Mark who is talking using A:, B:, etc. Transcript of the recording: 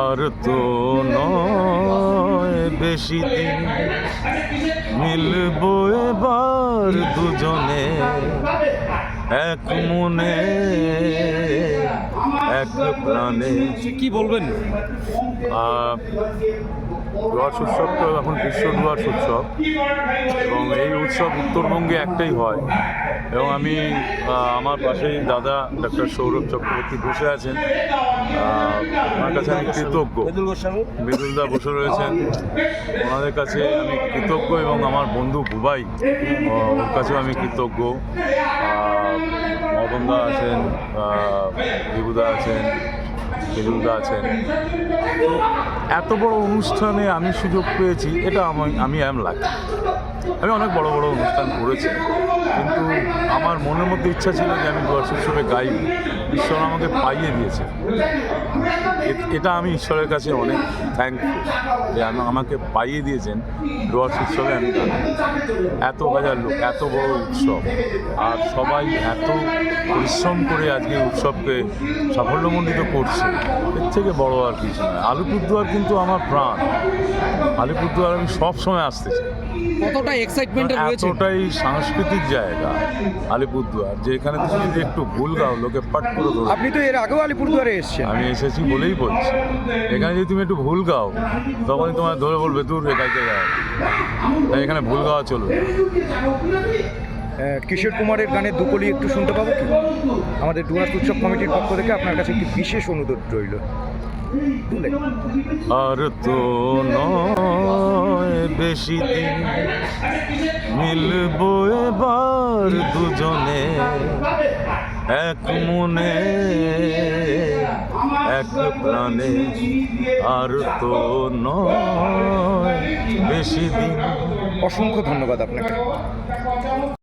A: আর তো নয় বেশি দিন মিলবো এবার দুজনে এক মনে এক প্রাণে।
B: কি বলবেন?
A: ডুয়ার্স উৎসব তো এখন বিশ্ব ডুয়ার্স উৎসব এবং এই উৎসব উত্তরবঙ্গে একটাই হয়। এবং আমি আমার পাশেই দাদা ডক্টর সৌরভ চক্রবর্তী বসে আছেন। ওনার কাছে আমি কৃতজ্ঞ। মৃদুলদা বসে রয়েছেন। ওনাদের কাছে আমি কৃতজ্ঞ এবং আমার বন্ধু বুবাই ওর কাছেও আমি কৃতজ্ঞ। মদনদা আছেন বিভুদা আছেন মৃদুলদা আছেন তো এত বড় অনুষ্ঠানে আমি সুযোগ পেয়েছি, এটা আমি আমি এম লাকি আমি অনেক বড় বড় অনুষ্ঠান করেছি, কিন্তু আমার মনের মধ্যে ইচ্ছা ছিল যে আমি দোয়ার উৎসবে গাইব। ঈশ্বর আমাকে পাইয়ে দিয়েছে। এটা আমি ঈশ্বরের কাছে অনেক থ্যাঙ্কফুল যে আমি, আমাকে পাইয়ে দিয়েছেন ডুয়ার্স উৎসবে আমি গান এত হাজার লোক, এত বড় উৎসব, আর সবাই এত পরিশ্রম করে আজকে উৎসবকে সাফল্যমণ্ডিত করছে। এর থেকে বড় আর কিছু নয় আলিপুরদুয়ার কিন্তু আমার প্রাণ। আলিপুরদুয়ার আমি সব সময় আসতে চাই।
B: কতটা এক্সাইটমেন্টে রয়েছে?
A: এতটাই সাংস্কৃতিক জায়গা আলিপুরদুয়ার যে এখানে তুমি যদি একটু ভুল গাও লোকে পাট করে ধরো
C: আপনি তো এর আগেও আলিপুরদুয়ারে এসেছেন।
A: আমি এসেছি বলেই বলছি। এখানে যদি তুমি একটু ভুল গাও তখনই তোমার ধরে বলবে দূর রে গাইতে গাও তাই এখানে ভুল গাওয়া চলবে
C: কিশোর কুমারের গানের দুকলি একটু শুনতে পাবো কি? আমাদের ডুয়ার্স উৎসব কমিটির পক্ষ থেকে আপনার কাছে একটি বিশেষ অনুরোধ রইল।
A: আর তো নয় বেশি দিন মিলবো এবার দুজনে। এক মনে এক প্রাণে। আর তো নয় বেশি দিন।
C: অসংখ্য ধন্যবাদ আপনাকে।